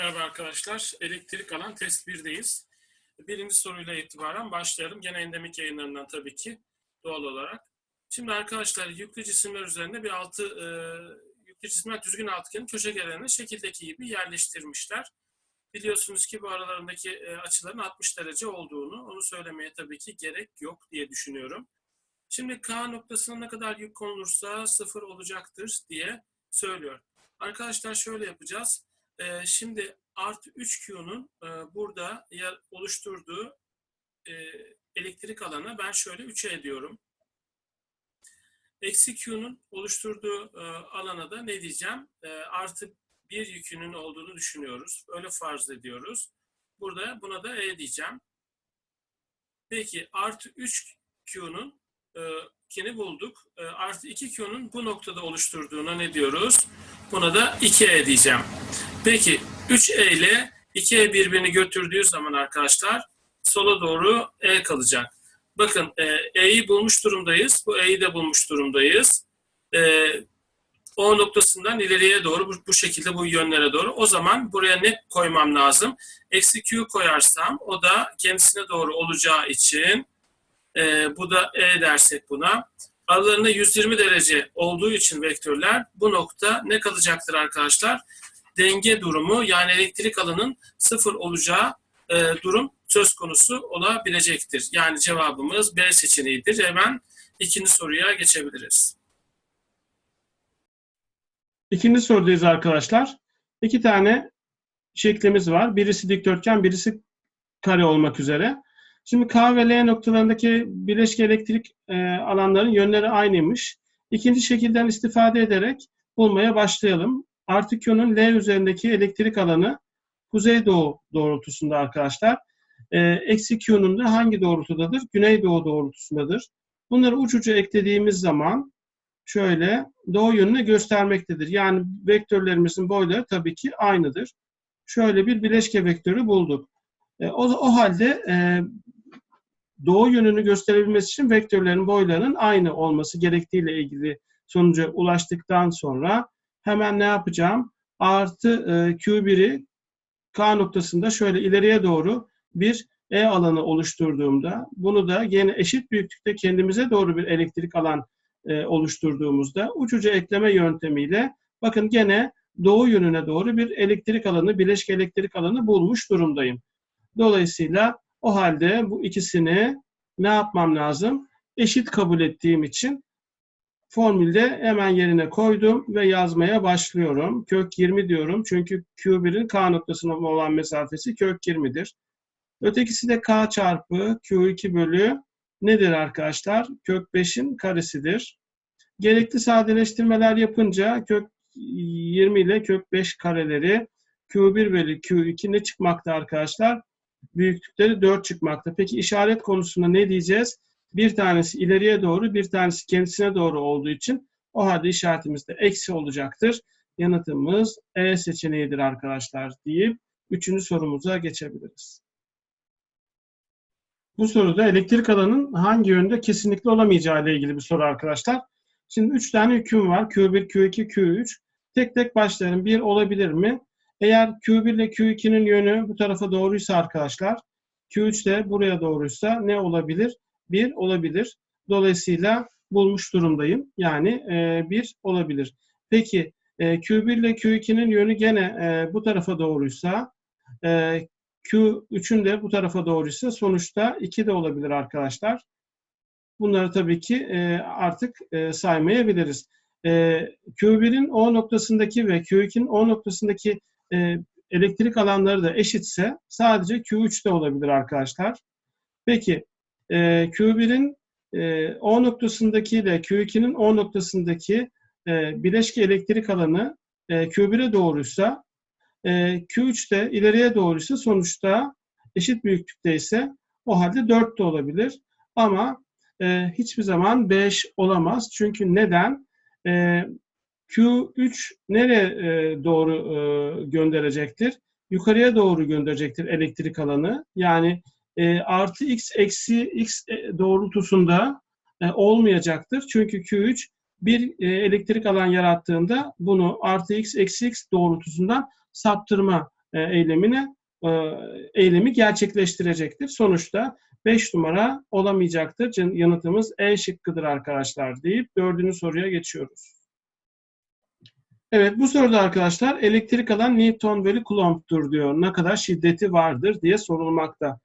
Merhaba arkadaşlar. Elektrik alan test 1'deyiz. Birinci soruyla itibaren başlayalım. Gene endemik yayınlarından tabii ki doğal olarak. Şimdi arkadaşlar yüklü cisimler üzerinde bir altı e, yüklü cisimler düzgün altıgenin köşegenlerini şekildeki gibi yerleştirmişler. Biliyorsunuz ki bu aralarındaki e, açıların 60 derece olduğunu, onu söylemeye tabii ki gerek yok diye düşünüyorum. Şimdi K noktasına ne kadar yük konulursa sıfır olacaktır diye söylüyor. Arkadaşlar şöyle yapacağız. Ee, şimdi artı 3Q'nun e, burada yer oluşturduğu e, elektrik alanı ben şöyle 3'e ediyorum. Eksi Q'nun oluşturduğu e, alana da ne diyeceğim? E, artı 1 yükünün olduğunu düşünüyoruz. Öyle farz ediyoruz. Burada buna da E diyeceğim. Peki artı 3Q'nun e, kini bulduk. E, artı 2Q'nun bu noktada oluşturduğuna ne diyoruz? Buna da 2E diyeceğim. Peki 3E ile 2E birbirini götürdüğü zaman arkadaşlar sola doğru E kalacak. Bakın e, E'yi bulmuş durumdayız. Bu E'yi de bulmuş durumdayız. E, o noktasından ileriye doğru bu, bu şekilde bu yönlere doğru. O zaman buraya ne koymam lazım? Eksi Q koyarsam o da kendisine doğru olacağı için e, bu da E dersek buna. Aralarında 120 derece olduğu için vektörler bu nokta ne kalacaktır arkadaşlar? Denge durumu yani elektrik alanın sıfır olacağı e, durum söz konusu olabilecektir. Yani cevabımız B seçeneğidir. Hemen ikinci soruya geçebiliriz. İkinci sorudayız arkadaşlar. İki tane şeklimiz var. Birisi dikdörtgen, birisi kare olmak üzere. Şimdi K ve L noktalarındaki bileşke elektrik e, alanların yönleri aynıymış. İkinci şekilden istifade ederek bulmaya başlayalım. Artı Q'nun L üzerindeki elektrik alanı kuzeydoğu doğrultusunda arkadaşlar. E, eksi Q'nun da hangi doğrultudadır? Güneydoğu doğrultusundadır. Bunları uç uca eklediğimiz zaman şöyle doğu yönünü göstermektedir. Yani vektörlerimizin boyları tabii ki aynıdır. Şöyle bir bileşke vektörü bulduk. E, o, o halde e, doğu yönünü gösterebilmesi için vektörlerin boylarının aynı olması gerektiğiyle ilgili sonuca ulaştıktan sonra hemen ne yapacağım? Artı e, Q1'i K noktasında şöyle ileriye doğru bir E alanı oluşturduğumda bunu da yine eşit büyüklükte kendimize doğru bir elektrik alan e, oluşturduğumuzda uç uca ekleme yöntemiyle bakın gene doğu yönüne doğru bir elektrik alanı, bileşke elektrik alanı bulmuş durumdayım. Dolayısıyla o halde bu ikisini ne yapmam lazım? Eşit kabul ettiğim için formülde hemen yerine koydum ve yazmaya başlıyorum. Kök 20 diyorum çünkü Q1'in K noktasına olan mesafesi kök 20'dir. Ötekisi de K çarpı Q2 bölü nedir arkadaşlar? Kök 5'in karesidir. Gerekli sadeleştirmeler yapınca kök 20 ile kök 5 kareleri Q1 bölü Q2 ne çıkmakta arkadaşlar? Büyüklükleri 4 çıkmakta. Peki işaret konusunda ne diyeceğiz? Bir tanesi ileriye doğru, bir tanesi kendisine doğru olduğu için o halde işaretimiz de eksi olacaktır. Yanıtımız E seçeneğidir arkadaşlar deyip üçüncü sorumuza geçebiliriz. Bu soruda elektrik alanın hangi yönde kesinlikle olamayacağı ile ilgili bir soru arkadaşlar. Şimdi 3 tane yüküm var. Q1, Q2, Q3. Tek tek başlayalım. 1 olabilir mi? Eğer Q1 ile Q2'nin yönü bu tarafa doğruysa arkadaşlar, Q3 de buraya doğruysa ne olabilir? 1 olabilir. Dolayısıyla bulmuş durumdayım. Yani e, 1 olabilir. Peki e, Q1 ile Q2'nin yönü gene e, bu tarafa doğruysa, e, Q3'ün de bu tarafa doğruysa sonuçta 2 de olabilir arkadaşlar. Bunları tabii ki e, artık e, saymayabiliriz. E, Q1'in O noktasındaki ve Q2'nin O noktasındaki e, elektrik alanları da eşitse sadece Q3 de olabilir arkadaşlar. Peki e, Q1'in e, O noktasındaki ile Q2'nin O noktasındaki e, bileşke elektrik alanı e, Q1'e doğruysa e, Q3 de ileriye doğruysa sonuçta eşit büyüklükte ise o halde 4 de olabilir. Ama e, hiçbir zaman 5 olamaz. Çünkü neden? E, Q3 nereye e, doğru e, gönderecektir? Yukarıya doğru gönderecektir elektrik alanı. Yani e, artı x eksi x doğrultusunda olmayacaktır. Çünkü Q3 bir elektrik alan yarattığında bunu artı x eksi x doğrultusundan saptırma e, eylemini e, eylemi gerçekleştirecektir. Sonuçta 5 numara olamayacaktır. Yanıtımız E şıkkıdır arkadaşlar deyip dördüncü soruya geçiyoruz. Evet bu soruda arkadaşlar elektrik alan Newton bölü Coulomb'dur diyor. Ne kadar şiddeti vardır diye sorulmakta.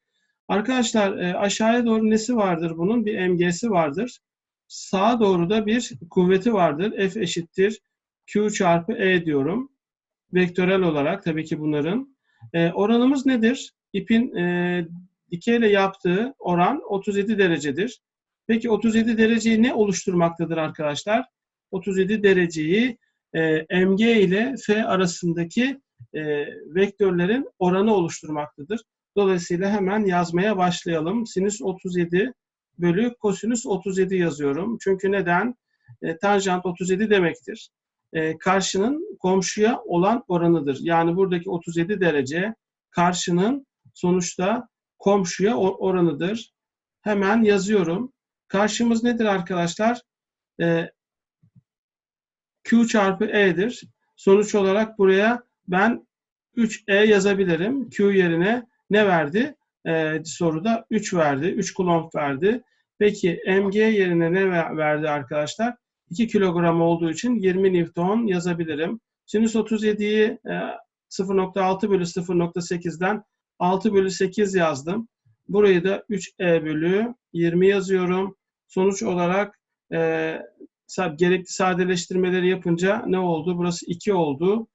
Arkadaşlar e, aşağıya doğru nesi vardır bunun? Bir MG'si vardır. Sağa doğru da bir kuvveti vardır. F eşittir Q çarpı E diyorum. Vektörel olarak tabii ki bunların. E, oranımız nedir? İpin e, dikeyle yaptığı oran 37 derecedir. Peki 37 dereceyi ne oluşturmaktadır arkadaşlar? 37 dereceyi e, mg ile f arasındaki e, vektörlerin oranı oluşturmaktadır. Dolayısıyla hemen yazmaya başlayalım. Sinüs 37 bölü kosinüs 37 yazıyorum. Çünkü neden? E, tanjant 37 demektir. E, karşının komşuya olan oranıdır. Yani buradaki 37 derece karşının sonuçta komşuya oranıdır. Hemen yazıyorum. Karşımız nedir arkadaşlar? E, Q çarpı E'dir. Sonuç olarak buraya ben 3E yazabilirim. Q yerine ne verdi? Ee, soruda 3 verdi. 3 kulomb verdi. Peki mg yerine ne ver- verdi arkadaşlar? 2 kilogram olduğu için 20 Newton yazabilirim. Sinüs 37'yi e, 0.6 bölü 0.8'den 6 bölü 8 yazdım. Burayı da 3e bölü 20 yazıyorum. Sonuç olarak e, gerekli sadeleştirmeleri yapınca ne oldu? Burası 2 oldu.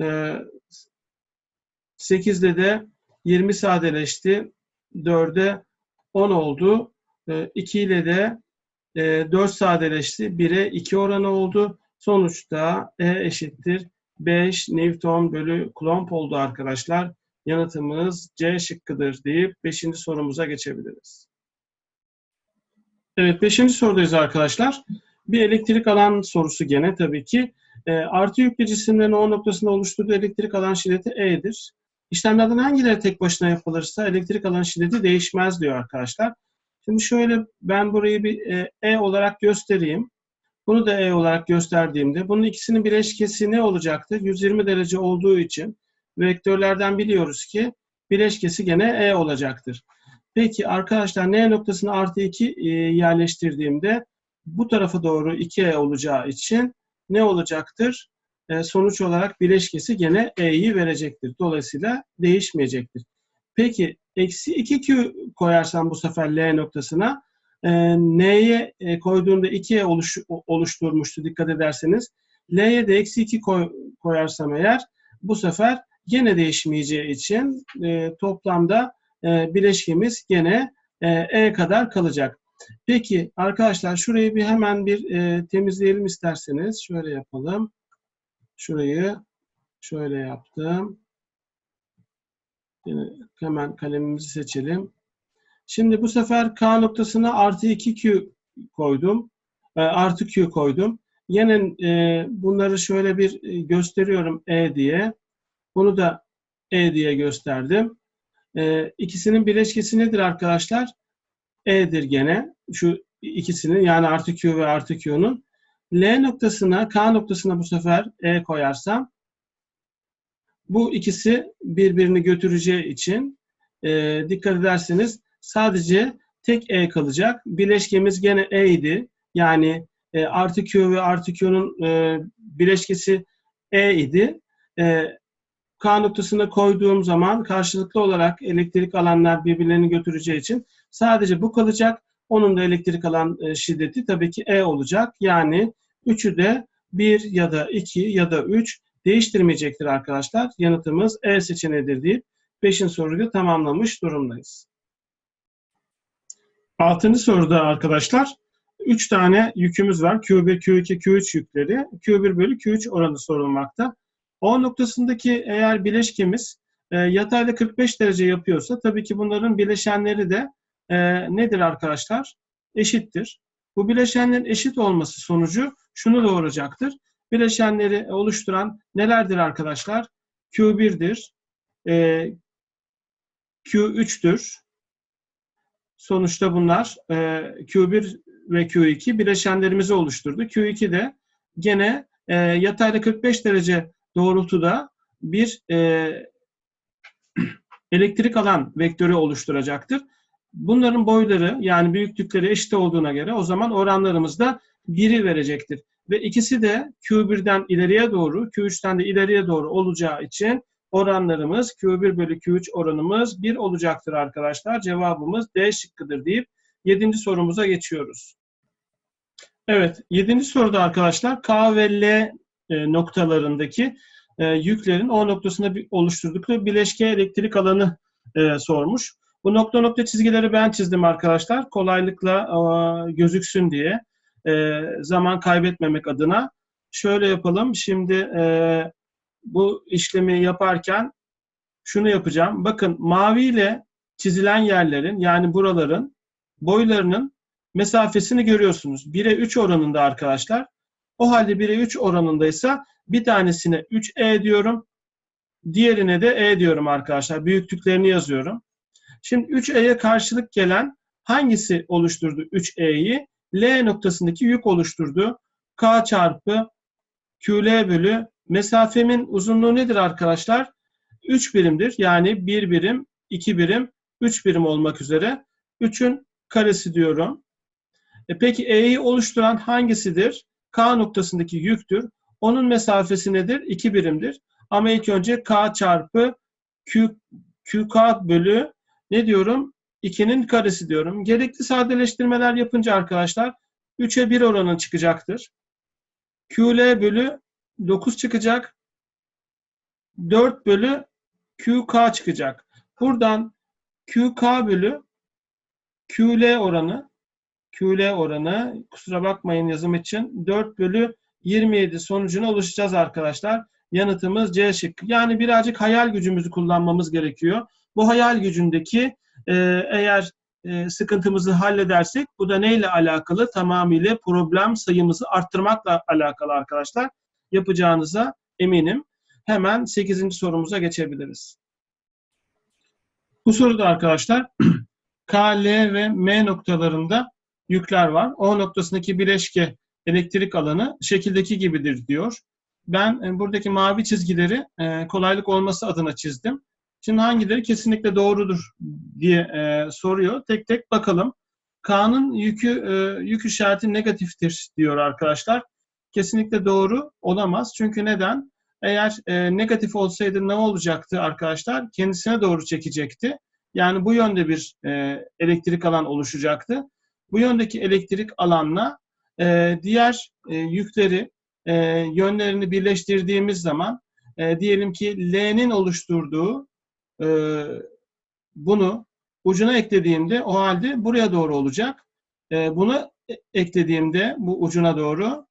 E, 8'de de 20 sadeleşti. 4'e 10 oldu. E, 2 ile de e, 4 sadeleşti. 1'e 2 oranı oldu. Sonuçta E eşittir 5 Newton bölü Coulomb oldu arkadaşlar. Yanıtımız C şıkkıdır deyip 5. sorumuza geçebiliriz. Evet 5. sorudayız arkadaşlar. Bir elektrik alan sorusu gene tabii ki. E, artı yüklü cisimlerin O noktasında oluşturduğu elektrik alan şiddeti E'dir. İşlemlerden hangileri tek başına yapılırsa elektrik alan şiddeti değişmez diyor arkadaşlar. Şimdi şöyle ben burayı bir e, E olarak göstereyim. Bunu da E olarak gösterdiğimde bunun ikisinin bileşkesi ne olacaktır? 120 derece olduğu için vektörlerden biliyoruz ki bileşkesi gene E olacaktır. Peki arkadaşlar N noktasına artı 2 e, yerleştirdiğimde bu tarafa doğru 2E olacağı için ne olacaktır? E, sonuç olarak bileşkesi gene E'yi verecektir. Dolayısıyla değişmeyecektir. Peki eksi 2Q koyarsam bu sefer L noktasına e, N'ye e, koyduğumda 2'ye oluş, oluşturmuştu dikkat ederseniz. L'ye de eksi 2 koy, koyarsam eğer bu sefer gene değişmeyeceği için e, toplamda e, bileşkemiz gene e, E kadar kalacak. Peki arkadaşlar şurayı bir hemen bir e, temizleyelim isterseniz. Şöyle yapalım. Şurayı şöyle yaptım. Yine hemen kalemimizi seçelim. Şimdi bu sefer K noktasına artı 2Q koydum. E, artı Q koydum. Yine e, bunları şöyle bir e, gösteriyorum E diye. Bunu da E diye gösterdim. E, ikisinin bileşkesi nedir arkadaşlar? E'dir gene. Şu ikisinin yani artı Q ve artı Q'nun. L noktasına, K noktasına bu sefer E koyarsam bu ikisi birbirini götüreceği için e, dikkat ederseniz sadece tek E kalacak. Bileşkemiz gene E idi. Yani e, artı Q ve artı Q'nun e, bileşkesi E idi. E, K noktasına koyduğum zaman karşılıklı olarak elektrik alanlar birbirlerini götüreceği için sadece bu kalacak. Onun da elektrik alan e, şiddeti tabii ki E olacak. Yani üçü de 1 ya da 2 ya da 3 değiştirmeyecektir arkadaşlar. Yanıtımız E seçeneğidir deyip 5. soruyu tamamlamış durumdayız. Altıncı soruda arkadaşlar 3 tane yükümüz var. Q1, Q2, Q3 yükleri. Q1 bölü Q3 oranı sorulmakta. O noktasındaki eğer bileşkemiz e, yatayla 45 derece yapıyorsa tabii ki bunların bileşenleri de e, nedir arkadaşlar? Eşittir. Bu bileşenlerin eşit olması sonucu şunu doğuracaktır. Bileşenleri oluşturan nelerdir arkadaşlar? Q1'dir, e, Q3'tür. Sonuçta bunlar e, Q1 ve Q2 bileşenlerimizi oluşturdu. Q2 de gene e, yatayla 45 derece doğrultuda bir e, elektrik alan vektörü oluşturacaktır. Bunların boyları yani büyüklükleri eşit olduğuna göre o zaman oranlarımız da 1'i verecektir. Ve ikisi de Q1'den ileriye doğru, Q3'ten de ileriye doğru olacağı için oranlarımız Q1 bölü Q3 oranımız 1 olacaktır arkadaşlar. Cevabımız D şıkkıdır deyip 7. sorumuza geçiyoruz. Evet, 7. soruda arkadaşlar K ve L e, noktalarındaki e, yüklerin O noktasında oluşturdukları bileşke elektrik alanı e, sormuş. Bu nokta nokta çizgileri ben çizdim arkadaşlar. Kolaylıkla e, gözüksün diye. E, zaman kaybetmemek adına. Şöyle yapalım. Şimdi e, bu işlemi yaparken şunu yapacağım. Bakın maviyle çizilen yerlerin yani buraların boylarının mesafesini görüyorsunuz. 1'e 3 oranında arkadaşlar. O halde 1'e 3 oranındaysa bir tanesine 3E diyorum. Diğerine de E diyorum arkadaşlar. Büyüklüklerini yazıyorum. Şimdi 3E'ye karşılık gelen hangisi oluşturdu 3E'yi? L noktasındaki yük oluşturdu. K çarpı QL bölü mesafemin uzunluğu nedir arkadaşlar? 3 birimdir. Yani 1 birim, 2 birim, 3 birim olmak üzere. 3'ün karesi diyorum. E peki E'yi oluşturan hangisidir? K noktasındaki yüktür. Onun mesafesi nedir? 2 birimdir. Ama ilk önce K çarpı Q, QK bölü ne diyorum? 2'nin karesi diyorum. Gerekli sadeleştirmeler yapınca arkadaşlar 3'e 1 oranı çıkacaktır. QL bölü 9 çıkacak. 4 bölü QK çıkacak. Buradan QK bölü QL oranı QL oranı kusura bakmayın yazım için 4 bölü 27 sonucuna ulaşacağız arkadaşlar. Yanıtımız C şıkkı. Yani birazcık hayal gücümüzü kullanmamız gerekiyor. Bu hayal gücündeki e, eğer e, sıkıntımızı halledersek bu da neyle alakalı? Tamamıyla problem sayımızı arttırmakla alakalı arkadaşlar. Yapacağınıza eminim. Hemen 8. sorumuza geçebiliriz. Bu soruda arkadaşlar K, L ve M noktalarında yükler var. O noktasındaki bileşke elektrik alanı şekildeki gibidir diyor. Ben e, buradaki mavi çizgileri e, kolaylık olması adına çizdim. Şimdi hangileri kesinlikle doğrudur diye e, soruyor. Tek tek bakalım. K'nın yükü e, yük işareti negatiftir diyor arkadaşlar. Kesinlikle doğru olamaz. Çünkü neden? Eğer negatif olsaydı ne olacaktı arkadaşlar? Kendisine doğru çekecekti. Yani bu yönde bir elektrik alan oluşacaktı. Bu yöndeki elektrik alanla diğer yükleri e, yönlerini birleştirdiğimiz zaman e, diyelim ki L'nin oluşturduğu e, bunu ucuna eklediğimde o halde buraya doğru olacak. E, bunu e- eklediğimde bu ucuna doğru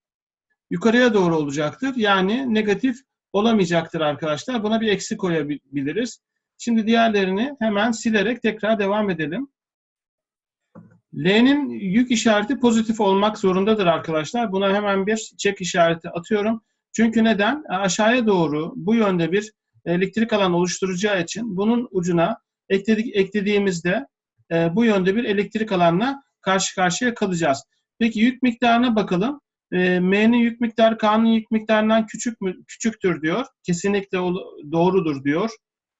yukarıya doğru olacaktır. Yani negatif olamayacaktır arkadaşlar. Buna bir eksi koyabiliriz. Şimdi diğerlerini hemen silerek tekrar devam edelim. L'nin yük işareti pozitif olmak zorundadır arkadaşlar. Buna hemen bir çek işareti atıyorum. Çünkü neden? Aşağıya doğru bu yönde bir elektrik alan oluşturacağı için bunun ucuna ekledik, eklediğimizde e, bu yönde bir elektrik alanla karşı karşıya kalacağız. Peki yük miktarına bakalım. E, M'nin yük miktarı K'nın yük miktarından küçük mü küçüktür diyor. Kesinlikle doğrudur diyor.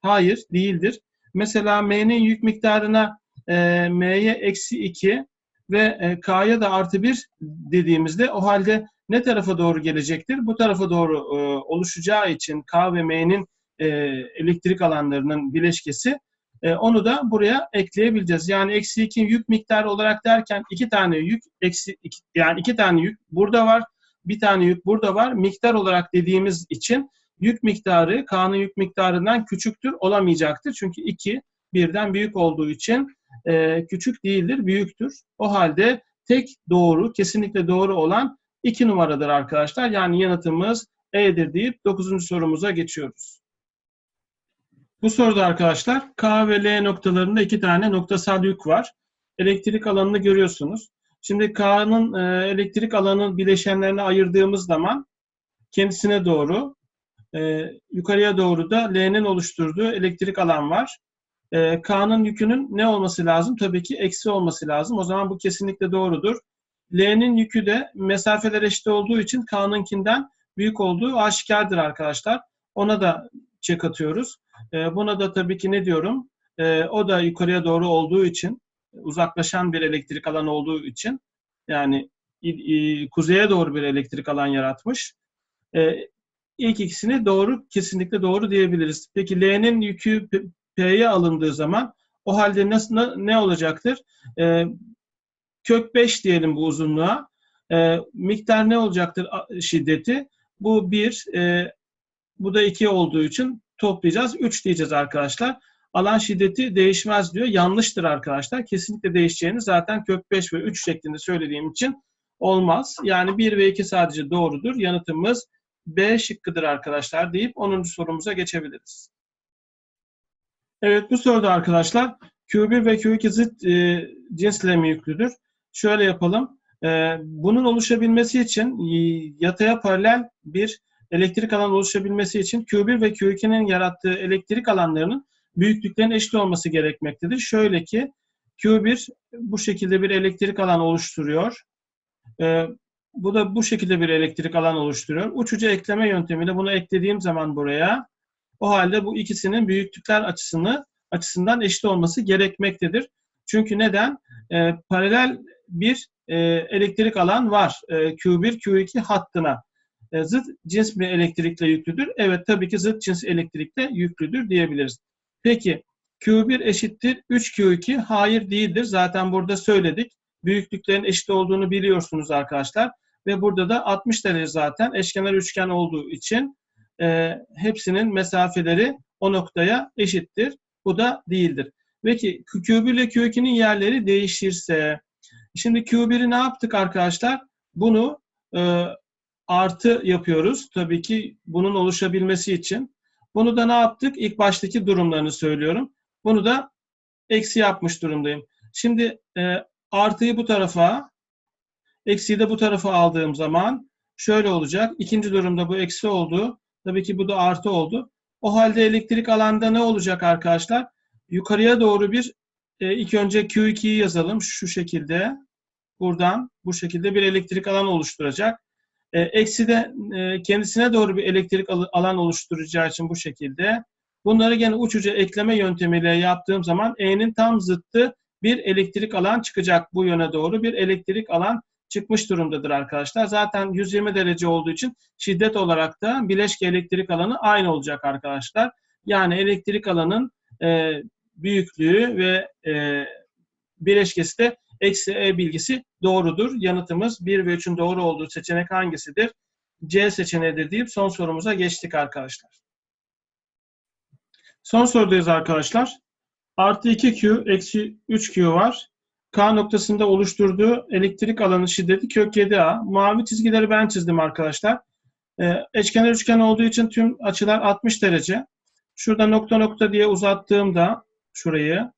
Hayır, değildir. Mesela M'nin yük miktarına e, M'ye eksi 2 ve e, K'ya da artı 1 dediğimizde o halde ne tarafa doğru gelecektir? Bu tarafa doğru e, oluşacağı için K ve M'nin e, elektrik alanlarının bileşkesi e, onu da buraya ekleyebileceğiz. Yani eksi 2 yük miktarı olarak derken iki tane yük eksi iki, yani iki tane yük burada var. Bir tane yük burada var. Miktar olarak dediğimiz için yük miktarı K'nın yük miktarından küçüktür olamayacaktır. Çünkü 2 birden büyük olduğu için e, küçük değildir, büyüktür. O halde tek doğru, kesinlikle doğru olan 2 numaradır arkadaşlar. Yani yanıtımız E'dir deyip 9. sorumuza geçiyoruz. Bu soruda arkadaşlar K ve L noktalarında iki tane noktasal yük var. Elektrik alanını görüyorsunuz. Şimdi K'nın e, elektrik alanının bileşenlerine ayırdığımız zaman kendisine doğru, e, yukarıya doğru da L'nin oluşturduğu elektrik alan var. E, K'nın yükünün ne olması lazım? Tabii ki eksi olması lazım. O zaman bu kesinlikle doğrudur. L'nin yükü de mesafeler eşit olduğu için K'nınkinden büyük olduğu aşikardır arkadaşlar. Ona da çek atıyoruz. E, buna da tabii ki ne diyorum? E, o da yukarıya doğru olduğu için, uzaklaşan bir elektrik alanı olduğu için, yani i- kuzeye doğru bir elektrik alan yaratmış. E, ilk ikisini doğru, kesinlikle doğru diyebiliriz. Peki L'nin yükü P'ye alındığı zaman o halde nasıl, ne- olacaktır? E, kök 5 diyelim bu uzunluğa. E, miktar ne olacaktır şiddeti? Bu 1, e, bu da 2 olduğu için toplayacağız. 3 diyeceğiz arkadaşlar. Alan şiddeti değişmez diyor. Yanlıştır arkadaşlar. Kesinlikle değişeceğini zaten kök 5 ve 3 şeklinde söylediğim için olmaz. Yani 1 ve 2 sadece doğrudur. Yanıtımız B şıkkıdır arkadaşlar deyip 10. sorumuza geçebiliriz. Evet bu soruda arkadaşlar Q1 ve Q2 zıt e, cinsle mi yüklüdür? Şöyle yapalım. E, bunun oluşabilmesi için e, yataya paralel bir elektrik alan oluşabilmesi için Q1 ve Q2'nin yarattığı elektrik alanlarının büyüklüklerinin eşit olması gerekmektedir. Şöyle ki Q1 bu şekilde bir elektrik alan oluşturuyor. E, bu da bu şekilde bir elektrik alan oluşturuyor. Uçucu ekleme yöntemiyle bunu eklediğim zaman buraya o halde bu ikisinin büyüklükler açısını açısından eşit olması gerekmektedir. Çünkü neden? E, paralel bir e, elektrik alan var e, Q1 Q2 hattına. E, zıt cins bir elektrikle yüklüdür. Evet tabii ki zıt cins elektrikle yüklüdür diyebiliriz. Peki Q1 eşittir 3Q2 hayır değildir. Zaten burada söyledik. Büyüklüklerin eşit olduğunu biliyorsunuz arkadaşlar. Ve burada da 60 derece zaten eşkenar üçgen olduğu için e, hepsinin mesafeleri o noktaya eşittir. Bu da değildir. Peki Q1 ile Q2'nin yerleri değişirse şimdi Q1'i ne yaptık arkadaşlar? Bunu e, artı yapıyoruz. Tabii ki bunun oluşabilmesi için. Bunu da ne yaptık? İlk baştaki durumlarını söylüyorum. Bunu da eksi yapmış durumdayım. Şimdi e, artıyı bu tarafa, eksiyi de bu tarafa aldığım zaman şöyle olacak. İkinci durumda bu eksi oldu. Tabii ki bu da artı oldu. O halde elektrik alanda ne olacak arkadaşlar? Yukarıya doğru bir e, ilk önce Q2'yi yazalım şu şekilde. Buradan bu şekilde bir elektrik alan oluşturacak. E, eksi de e, kendisine doğru bir elektrik al- alan oluşturacağı için bu şekilde. Bunları gene uçucu ekleme yöntemiyle yaptığım zaman E'nin tam zıttı bir elektrik alan çıkacak bu yöne doğru. Bir elektrik alan çıkmış durumdadır arkadaşlar. Zaten 120 derece olduğu için şiddet olarak da bileşke elektrik alanı aynı olacak arkadaşlar. Yani elektrik alanın e, büyüklüğü ve e, bileşkesi de eksi E bilgisi doğrudur. Yanıtımız 1 ve 3'ün doğru olduğu seçenek hangisidir? C seçeneğidir deyip son sorumuza geçtik arkadaşlar. Son sorudayız arkadaşlar. Artı 2Q, eksi 3Q var. K noktasında oluşturduğu elektrik alanı şiddeti kök 7A. Mavi çizgileri ben çizdim arkadaşlar. Ee, eşkenar üçgen olduğu için tüm açılar 60 derece. Şurada nokta nokta diye uzattığımda şurayı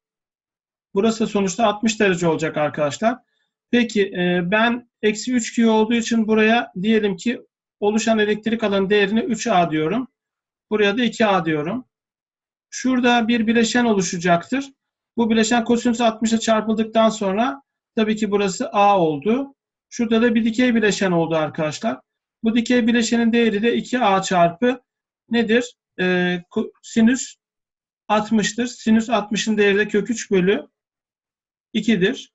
burası sonuçta 60 derece olacak arkadaşlar. Peki e, ben eksi 3Q olduğu için buraya diyelim ki oluşan elektrik alanı değerini 3A diyorum. Buraya da 2A diyorum. Şurada bir bileşen oluşacaktır. Bu bileşen kosinüs 60'a çarpıldıktan sonra tabii ki burası A oldu. Şurada da bir dikey bileşen oldu arkadaşlar. Bu dikey bileşenin değeri de 2A çarpı nedir? Ee, sinüs 60'tır. Sinüs 60'ın değeri de kök 3 bölü 2'dir.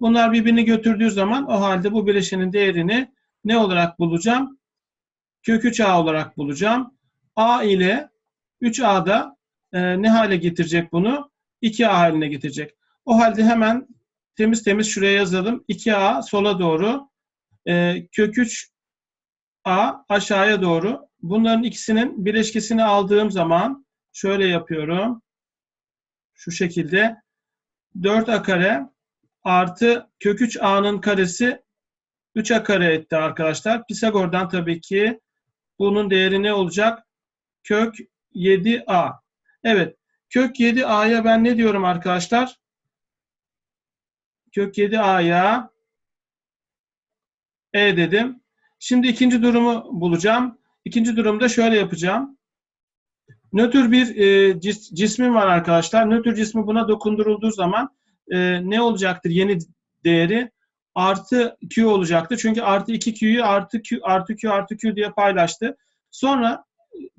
Bunlar birbirini götürdüğü zaman o halde bu bileşenin değerini ne olarak bulacağım? Kök 3A olarak bulacağım. A ile 3A'da e, ne hale getirecek bunu? 2A haline getirecek. O halde hemen temiz temiz şuraya yazalım. 2A sola doğru, e, kök 3A aşağıya doğru. Bunların ikisinin bileşkesini aldığım zaman şöyle yapıyorum. Şu şekilde 4A kare artı kök 3A'nın karesi 3A kare etti arkadaşlar. Pisagor'dan tabii ki bunun değeri ne olacak? Kök 7A. Evet. Kök 7A'ya ben ne diyorum arkadaşlar? Kök 7A'ya E dedim. Şimdi ikinci durumu bulacağım. İkinci durumda şöyle yapacağım. Nötr bir e, cis, cismim var arkadaşlar. Nötr cismi buna dokundurulduğu zaman e, ne olacaktır yeni değeri? Artı Q olacaktır. Çünkü artı 2Q'yu artı Q artı Q artı Q diye paylaştı. Sonra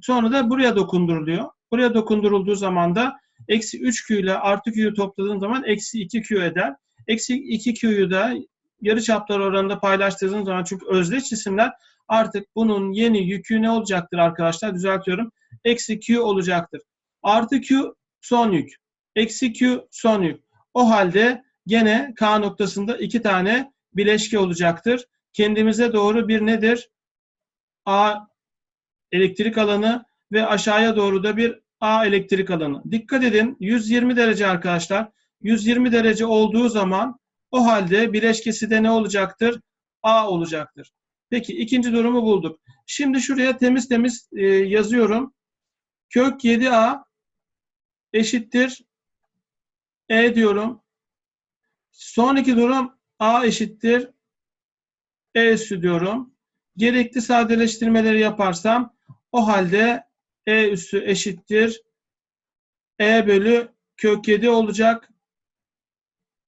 sonra da buraya dokunduruluyor. Buraya dokundurulduğu zaman da eksi 3Q ile artı Q'yu topladığın zaman eksi 2Q eder. Eksi 2Q'yu da yarıçaplar oranında paylaştırdığın zaman çünkü özdeş cisimler artık bunun yeni yükü ne olacaktır arkadaşlar? Düzeltiyorum. Eksi Q olacaktır. Artı Q son yük. Eksi Q son yük. O halde gene K noktasında iki tane bileşke olacaktır. Kendimize doğru bir nedir? A elektrik alanı ve aşağıya doğru da bir A elektrik alanı. Dikkat edin 120 derece arkadaşlar. 120 derece olduğu zaman o halde bileşkesi de ne olacaktır? A olacaktır. Peki ikinci durumu bulduk. Şimdi şuraya temiz temiz e, yazıyorum. Kök 7A eşittir E diyorum. Sonraki durum A eşittir E üssü diyorum. Gerekli sadeleştirmeleri yaparsam o halde E üssü eşittir E bölü kök 7 olacak.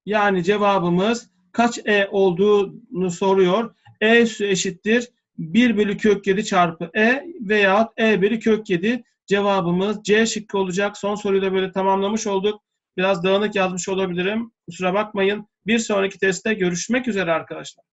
Yani cevabımız kaç E olduğunu soruyor. E üssü eşittir 1 bölü kök 7 çarpı E veya E bölü kök 7 cevabımız C şıkkı olacak. Son soruyu da böyle tamamlamış olduk. Biraz dağınık yazmış olabilirim. Kusura bakmayın. Bir sonraki testte görüşmek üzere arkadaşlar.